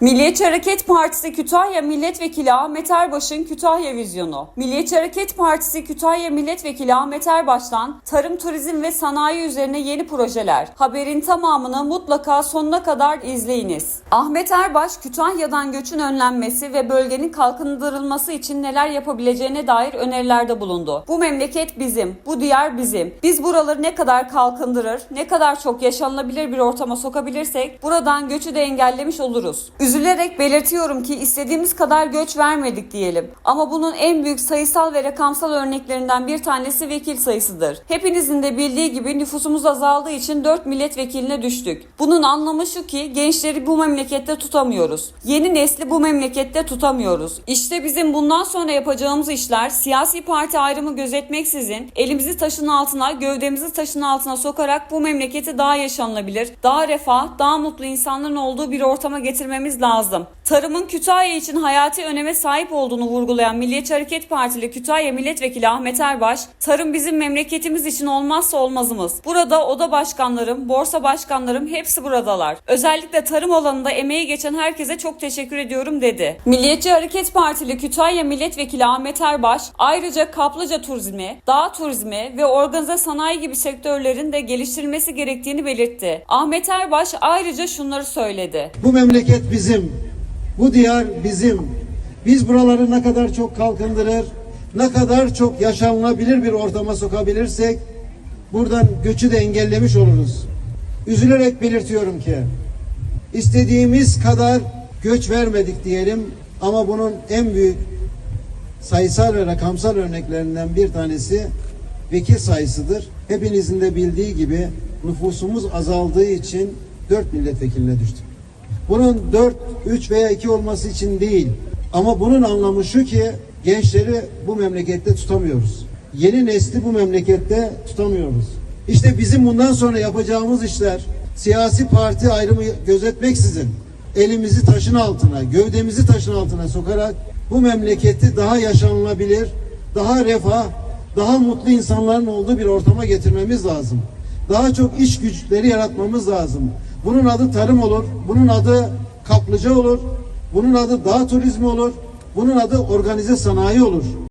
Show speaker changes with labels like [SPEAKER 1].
[SPEAKER 1] Milliyetçi Hareket Partisi Kütahya Milletvekili Ahmet Erbaş'ın Kütahya Vizyonu. Milliyetçi Hareket Partisi Kütahya Milletvekili Ahmet Erbaş'tan tarım, turizm ve sanayi üzerine yeni projeler. Haberin tamamını mutlaka sonuna kadar izleyiniz. Ahmet Erbaş, Kütahya'dan göçün önlenmesi ve bölgenin kalkındırılması için neler yapabileceğine dair önerilerde bulundu. Bu memleket bizim, bu diyar bizim. Biz buraları ne kadar kalkındırır, ne kadar çok yaşanılabilir bir ortama sokabilirsek buradan göçü de engellemiş oluruz. Üzülerek belirtiyorum ki istediğimiz kadar göç vermedik diyelim. Ama bunun en büyük sayısal ve rakamsal örneklerinden bir tanesi vekil sayısıdır. Hepinizin de bildiği gibi nüfusumuz azaldığı için 4 milletvekiline düştük. Bunun anlamı şu ki gençleri bu memlekette tutamıyoruz. Yeni nesli bu memlekette tutamıyoruz. İşte bizim bundan sonra yapacağımız işler siyasi parti ayrımı gözetmeksizin elimizi taşın altına, gövdemizi taşın altına sokarak bu memleketi daha yaşanılabilir, daha refah, daha mutlu insanların olduğu bir ortama getirmemiz lazım. Tarımın Kütahya için hayati öneme sahip olduğunu vurgulayan Milliyetçi Hareket Partili Kütahya Milletvekili Ahmet Erbaş, tarım bizim memleketimiz için olmazsa olmazımız. Burada oda başkanlarım, borsa başkanlarım hepsi buradalar. Özellikle tarım alanında emeği geçen herkese çok teşekkür ediyorum dedi. Milliyetçi Hareket Partili Kütahya Milletvekili Ahmet Erbaş, ayrıca kaplıca turizmi, dağ turizmi ve organize sanayi gibi sektörlerin de geliştirilmesi gerektiğini belirtti. Ahmet Erbaş ayrıca şunları söyledi.
[SPEAKER 2] Bu memleket bizim. Bu diyar bizim. Biz buraları ne kadar çok kalkındırır, ne kadar çok yaşanılabilir bir ortama sokabilirsek buradan göçü de engellemiş oluruz. Üzülerek belirtiyorum ki istediğimiz kadar göç vermedik diyelim ama bunun en büyük sayısal ve rakamsal örneklerinden bir tanesi vekil sayısıdır. Hepinizin de bildiği gibi nüfusumuz azaldığı için 4 milletvekiline düştük. Bunun 4, 3 veya 2 olması için değil. Ama bunun anlamı şu ki gençleri bu memlekette tutamıyoruz. Yeni nesli bu memlekette tutamıyoruz. İşte bizim bundan sonra yapacağımız işler siyasi parti ayrımı gözetmeksizin elimizi taşın altına, gövdemizi taşın altına sokarak bu memleketi daha yaşanılabilir, daha refah, daha mutlu insanların olduğu bir ortama getirmemiz lazım. Daha çok iş güçleri yaratmamız lazım. Bunun adı tarım olur, bunun adı kaplıca olur, bunun adı dağ turizmi olur, bunun adı organize sanayi olur.